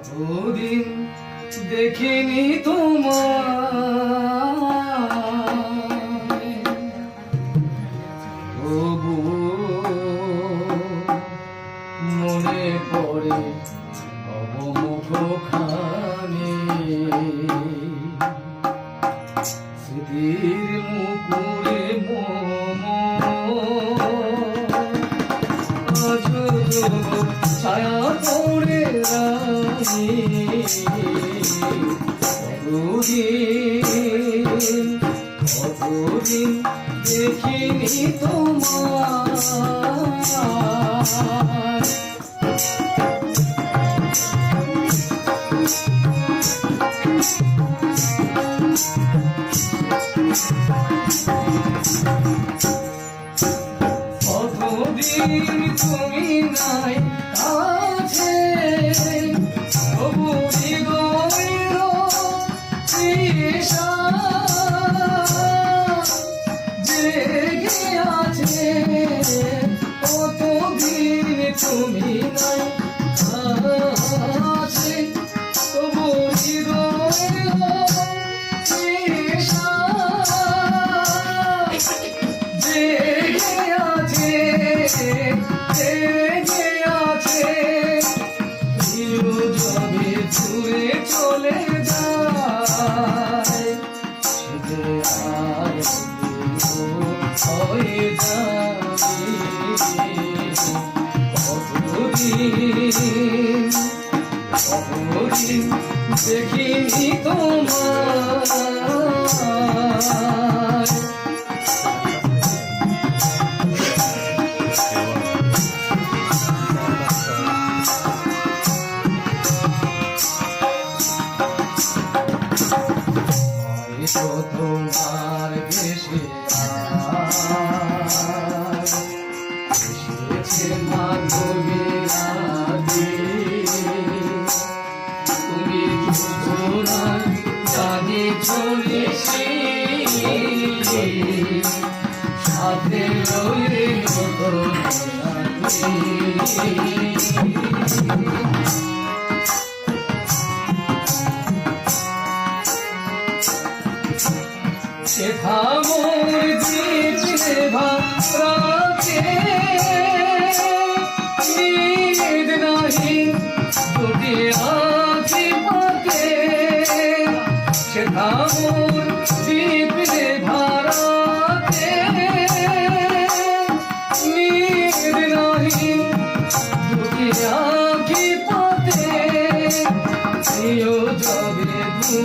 কতদিন দেখিনি তোমার তবু মনে পড়ে অবমুখ খানি স্মৃতির মুকুরে মম ছায়া পড়ে রানি কতদিন কতদিন দেখিনি তোমার কতদিন তুমি নাই কাছে তুমি নাই। কাছে তবু আছে আছে চলে কতদিন দেখিনি তোমার সাথে নতুন সেথা মোর জিতলে ভাবরাতে